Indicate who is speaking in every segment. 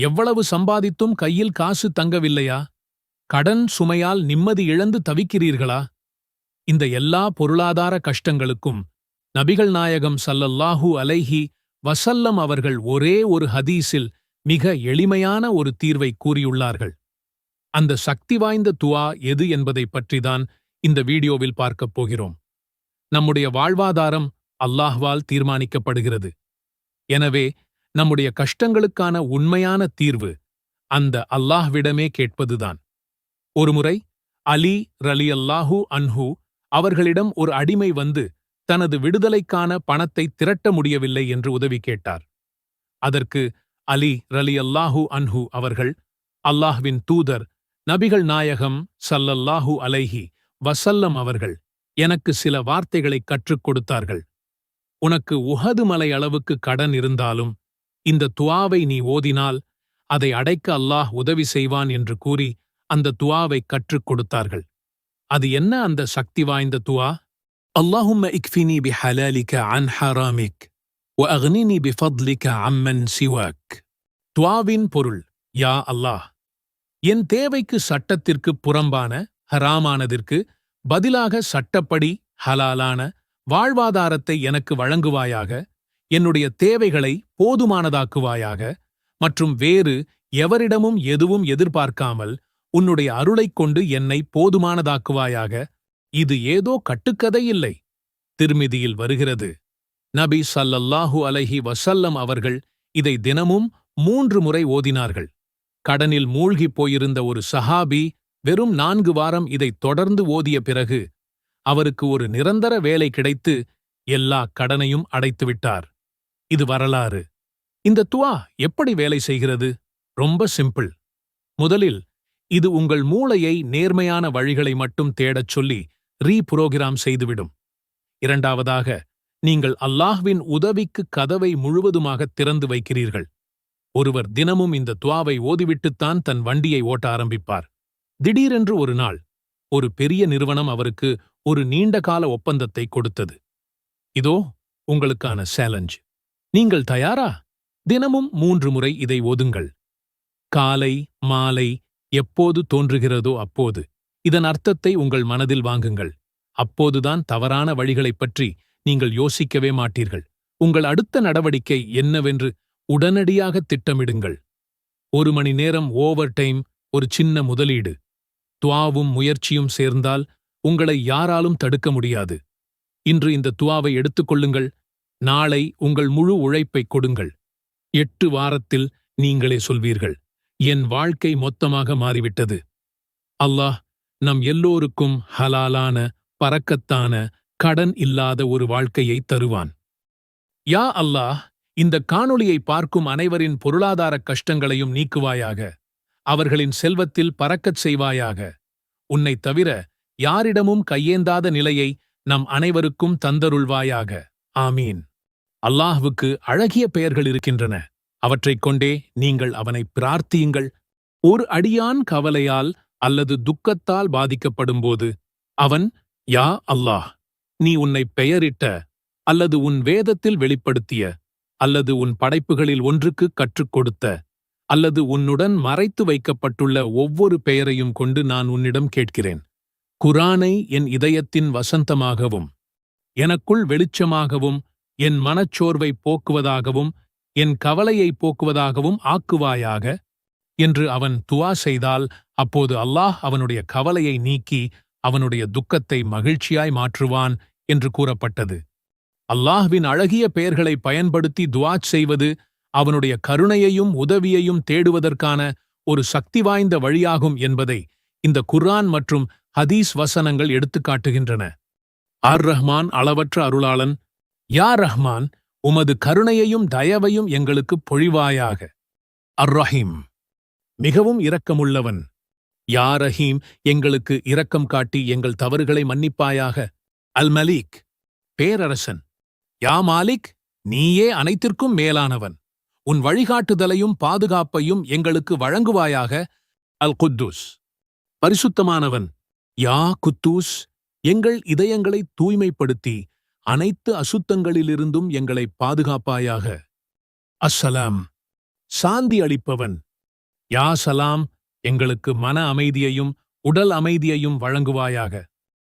Speaker 1: எவ்வளவு சம்பாதித்தும் கையில் காசு தங்கவில்லையா? கடன் சுமையால் நிம்மதி இழந்து தவிக்கிறீர்களா? இந்த எல்லா பொருளாதார கஷ்டங்களுக்கும் நபிகள் நாயகம் சல்லல்லாஹூ அலைஹி வசல்லம் அவர்கள் ஒரே ஒரு ஹதீஸில் மிக எளிமையான ஒரு தீர்வை கூறியுள்ளார்கள். அந்த சக்தி வாய்ந்த துவா எது என்பதைப் பற்றிதான் இந்த வீடியோவில் பார்க்கப் போகிறோம். நம்முடைய வாழ்வாதாரம் அல்லாஹ்வால் தீர்மானிக்கப்படுகிறது. எனவே நம்முடைய கஷ்டங்களுக்கான உண்மையான தீர்வு அந்த அல்லாஹ்விடமே கேட்பதுதான். ஒருமுறை அலி ரலி அல்லாஹூ அன்ஹு அவர்களிடம் ஒரு அடிமை வந்து தனது விடுதலைக்கான பணத்தை திரட்ட முடியவில்லை என்று உதவி கேட்டார். அதற்கு அலி ரலி அல்லாஹூ அன்ஹு அவர்கள் அல்லாஹ்வின் தூதர் நபிகள் நாயகம் சல்லல்லாஹூ அலைஹி வசல்லம் அவர்கள் எனக்கு சில வார்த்தைகளை கற்றுக் கொடுத்தார்கள். உனக்கு உஹது மலை அளவுக்கு கடன் இருந்தாலும் இந்த துவாவை நீ ஓதினால் அதை அடைக்க அல்லாஹ் உதவி செய்வான் என்று கூறி அந்த துவாவை கற்றுக் கொடுத்தார்கள் அது என்ன அந்த சக்தி வாய்ந்த துவா اللهم اكفني بحلالك عن حرامك واغنني بفضلك عمن سواك துவாவின் பொருள் யா அல்லாஹ் என் தேவைக்கு சட்டத்திற்கு புறம்பான ஹராமானதிற்கு பதிலாக சட்டப்படி ஹலாலான வாழ்வாதாரத்தை எனக்கு வழங்குவாயாக என்னுடைய தேவைகளை போதுமானதாக்குவாயாக மற்றும் வேறு எவரிடமும் எதுவும் எதிர்பார்க்காமல் உன்னுடைய அருளைக் கொண்டு என்னை போதுமானதாக்குவாயாக இது ஏதோ கட்டுக்கதை இல்லை. திருமிதியில் வருகிறது. நபி சல்லல்லாஹு அலைஹி வசல்லம் அவர்கள் இதை தினமும் மூன்று முறை ஓதினார்கள். கடனில் மூழ்கிப் போயிருந்த ஒரு சஹாபி வெறும் நான்கு வாரம் இதை தொடர்ந்து ஓதிய பிறகு அவருக்கு ஒரு நிரந்தர வேலை கிடைத்து எல்லா கடனையும் அடைத்துவிட்டார். இது வரலாறு. இந்த துவா எப்படி வேலை செய்கிறது? ரொம்ப சிம்பிள். முதலில் இது உங்கள் மூளையை நேர்மையான வழிகளை மட்டும் தேடச் சொல்லி ரீபுரோகிராம் செய்துவிடும். இரண்டாவதாக நீங்கள் அல்லாஹ்வின் உதவிக்கு கதவை முழுவதுமாக திறந்து வைக்கிறீர்கள். ஒருவர் தினமும் இந்த துவாவை ஓதிவிட்டுத்தான் தன் வண்டியை ஓட்ட ஆரம்பிப்பார். திடீரென்று ஒரு நாள் ஒரு பெரிய நிறுவனம் அவருக்கு ஒரு நீண்டகால ஒப்பந்தத்தை கொடுத்தது. இதோ உங்களுக்கான சேலஞ்ச். நீங்கள் தயாரா? தினமும் மூன்று முறை இதை ஓதுங்கள். காலை மாலை எப்போது தோன்றுகிறதோ அப்போது. இதன் அர்த்தத்தை உங்கள் மனதில் வாங்குங்கள். அப்போதுதான் தவறான வழிகளைப் பற்றி நீங்கள் யோசிக்கவே மாட்டீர்கள். உங்கள் அடுத்த நடவடிக்கை என்னவென்று உடனடியாக திட்டமிடுங்கள். ஒரு மணி நேரம் ஓவர் டைம் ஒரு சின்ன முதலீடு. துவாவும் முயற்சியும் சேர்ந்தால் உங்களை யாராலும் தடுக்க முடியாது. இன்று இந்த துவாவை எடுத்துக்கொள்ளுங்கள் நாளை உங்கள் முழு உழைப்பை கொடுங்கள். எட்டு வாரத்தில் நீங்களே சொல்வீர்கள் என் வாழ்க்கை மொத்தமாக மாறிவிட்டது. அல்லாஹ் நம் எல்லோருக்கும் ஹலாலான பறக்கத்தான கடன் இல்லாத ஒரு வாழ்க்கையை தருவான். யா அல்லாஹ் இந்த காணொளியை பார்க்கும் அனைவரின் பொருளாதார கஷ்டங்களையும் நீக்குவாயாக. அவர்களின் செல்வத்தில் பறக்கச் செய்வாயாக. உன்னை தவிர யாரிடமும் கையேந்தாத நிலையை நம் அனைவருக்கும் தந்தருள்வாயாக. ஆமீன். அல்லாஹ்வுக்கு அழகிய பெயர்கள் இருக்கின்றன. அவற்றைக் கொண்டே நீங்கள் அவனை பிரார்த்தியுங்கள். ஒரு அடியான் கவலையால் அல்லது துக்கத்தால் பாதிக்கப்படும்போது அவன் யா அல்லாஹ் நீ உன்னை பெயரிட்ட அல்லது உன் வேதத்தில் வெளிப்படுத்திய அல்லது உன் படைப்புகளில் ஒன்றுக்கு கற்றுக் கொடுத்த அல்லது உன்னுடன் மறைத்து வைக்கப்பட்டுள்ள ஒவ்வொரு பெயரையும் கொண்டு நான் உன்னிடம் கேட்கிறேன். குரானை என் இதயத்தின் வசந்தமாகவும் எனக்குள் வெளிச்சமாகவும் என் மனச்சோர்வை போக்குவதாகவும் என் கவலையை போக்குவதாகவும் ஆக்குவாயாக? என்று அவன் துவா செய்தால் அப்போது அல்லாஹ் அவனுடைய கவலையை நீக்கி அவனுடைய துக்கத்தை மகிழ்ச்சியாய் மாற்றுவான் என்று கூறப்பட்டது. அல்லாஹ்வின் அழகிய பெயர்களை பயன்படுத்தி துவா செய்வது அவனுடைய கருணையையும் உதவியையும் தேடுவதற்கான ஒரு சக்தி வாய்ந்த வழியாகும் என்பதை இந்த குர்ஆன் மற்றும் ஹதீஸ் வசனங்கள் எடுத்துக்காட்டுகின்றன. ஆர் ரஹ்மான் அளவற்ற அருளாளன் யா ரஹ்மான் உமது கருணையையும் தயவையும் எங்களுக்கு பொழிவாயாக. அர் ரஹீம் மிகவும் இரக்கமுள்ளவன். யா ரஹீம் எங்களுக்கு இரக்கம் காட்டி எங்கள் தவறுகளை மன்னிப்பாயாக. அல் மலீக் பேரரசன். யா மாலிக் நீயே அனைத்திற்கும் மேலானவன். உன் வழிகாட்டுதலையும் பாதுகாப்பையும் எங்களுக்கு வழங்குவாயாக. அல் குத்தூஸ் பரிசுத்தமானவன். யா குத்தூஸ் எங்கள் இதயங்களை தூய்மைப்படுத்தி. அனைத்து அசுத்தங்களிலிருந்தும் எங்களை பாதுகாப்பாயாக. அஸ்ஸலாம் சாந்தி அளிப்பவன். யா சலாம் எங்களுக்கு மன அமைதியையும் உடல் அமைதியையும் வழங்குவாயாக.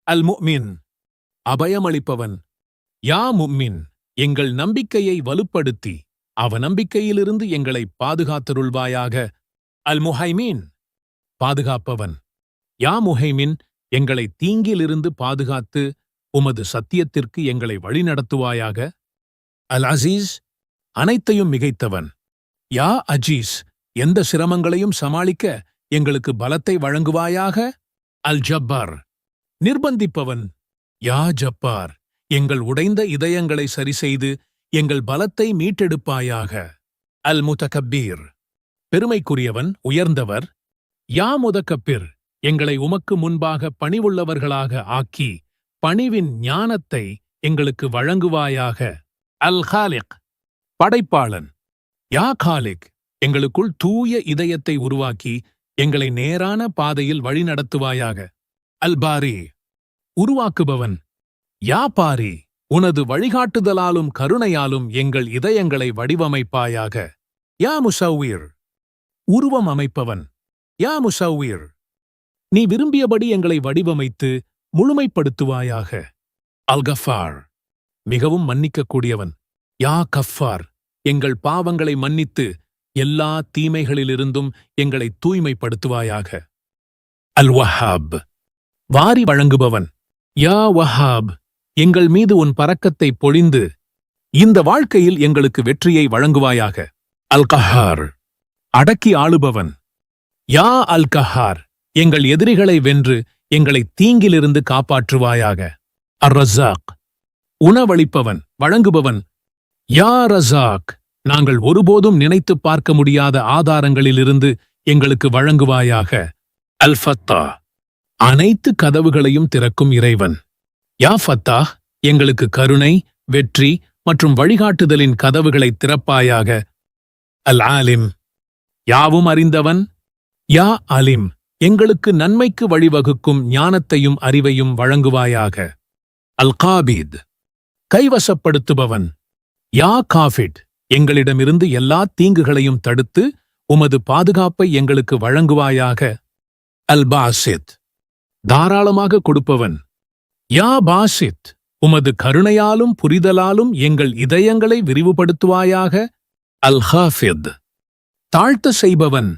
Speaker 1: அல் முமின் அபயமளிப்பவன். யா மும்மின் எங்கள் நம்பிக்கையை வலுப்படுத்தி அவநம்பிக்கையிலிருந்து எங்களை பாதுகாத்தருள்வாயாக. அல் முஹைமீன் பாதுகாப்பவன். யா முஹைமின் எங்களை தீங்கிலிருந்து பாதுகாத்து உமது சத்தியத்திற்கு எங்களை வழிநடத்துவாயாக அல் அசீஸ் அனைத்தையும் மிகைத்தவன். யா அஜீஸ் எந்த சிரமங்களையும் சமாளிக்க எங்களுக்கு பலத்தை வழங்குவாயாக? அல் ஜப்பார் நிர்பந்திப்பவன். யா ஜப்பார் எங்கள் உடைந்த இதயங்களை சரிசெய்து எங்கள் பலத்தை மீட்டெடுப்பாயாக? அல் முதகபீர் பெருமைக்குரியவன் உயர்ந்தவர். யா முதக்கப்பிர் எங்களை உமக்கு முன்பாக பணிவுள்ளவர்களாக ஆக்கி பணிவின் ஞானத்தை எங்களுக்கு வழங்குவாயாக. அல் ஹாலிக் படைப்பாளன். யா காலிக் எங்களுக்குள் தூய இதயத்தை உருவாக்கி எங்களை நேரான பாதையில் வழிநடத்துவாயாக அல் பாரி உருவாக்குபவன். யா பாரி உனது வழிகாட்டுதலாலும் கருணையாலும் எங்கள் இதயங்களை வடிவமைப்பாயாக. யா முசௌவீர் உருவம் அமைப்பவன். யா முசௌவீர் நீ விரும்பியபடி எங்களை வடிவமைத்து முழுமைப்படுத்துவாயாக. அல்கஃபார் மிகவும் மன்னிக்கக்கூடியவன். யா கஃபார் எங்கள் பாவங்களை மன்னித்து எல்லா தீமைகளிலிருந்தும் எங்களை தூய்மைப்படுத்துவாயாக. அல் வஹாப் வாரி வழங்குபவன். யா வஹாப் எங்கள் மீது உன் பறக்கத்தை பொழிந்து இந்த வாழ்க்கையில் எங்களுக்கு வெற்றியை வழங்குவாயாக. அல் கஹார் அடக்கி ஆளுபவன். யா அல் கஹார் எங்கள் எதிரிகளை வென்று எங்களை தீங்கிலிருந்து காப்பாற்றுவாயாக. அர் ரசாக் உணவளிப்பவன் வழங்குபவன். யா ரசாக் நாங்கள் ஒருபோதும் நினைத்துப் பார்க்க முடியாத ஆதாரங்களிலிருந்து எங்களுக்கு வழங்குவாயாக. அல் ஃபத்தா அனைத்து கதவுகளையும் திறக்கும் இறைவன். யா ஃபத்தா எங்களுக்கு கருணை வெற்றி மற்றும் வழிகாட்டுதலின் கதவுகளை திறப்பாயாக. அல் ஆலிம் யாவும் அறிந்தவன்? யா அலிம் எங்களுக்கு நன்மைக்கு வழிவகுக்கும் ஞானத்தையும் அறிவையும் வழங்குவாயாக. அல் காபீத் கைவசப்படுத்துபவன். யா காஃபிட். எங்களிடமிருந்து எல்லா தீங்குகளையும் தடுத்து உமது பாதுகாப்பை எங்களுக்கு வழங்குவாயாக. அல் பாசித் தாராளமாக கொடுப்பவன். யா பாசித். உமது கருணையாலும் புரிதலாலும் எங்கள் இதயங்களை விரிவுபடுத்துவாயாக. அல் ஹாஃபித் தாழ்த்த செய்பவன்.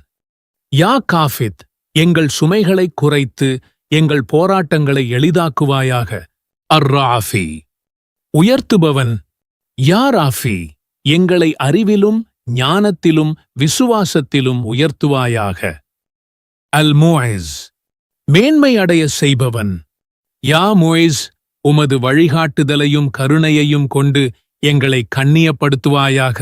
Speaker 1: யா காஃபித். எங்கள் சுமைகளை குறைத்து எங்கள் போராட்டங்களை எளிதாக்குவாயாக. அர் ராஃபி உயர்த்துபவன் யா ராஃபி எங்களை அறிவிலும் ஞானத்திலும் விசுவாசத்திலும் உயர்த்துவாயாக. அல் மோய்ஸ் மேன்மை அடைய செய்பவன் யா மொய்ஸ் உமது வழிகாட்டுதலையும் கருணையையும் கொண்டு எங்களை கண்ணியப்படுத்துவாயாக.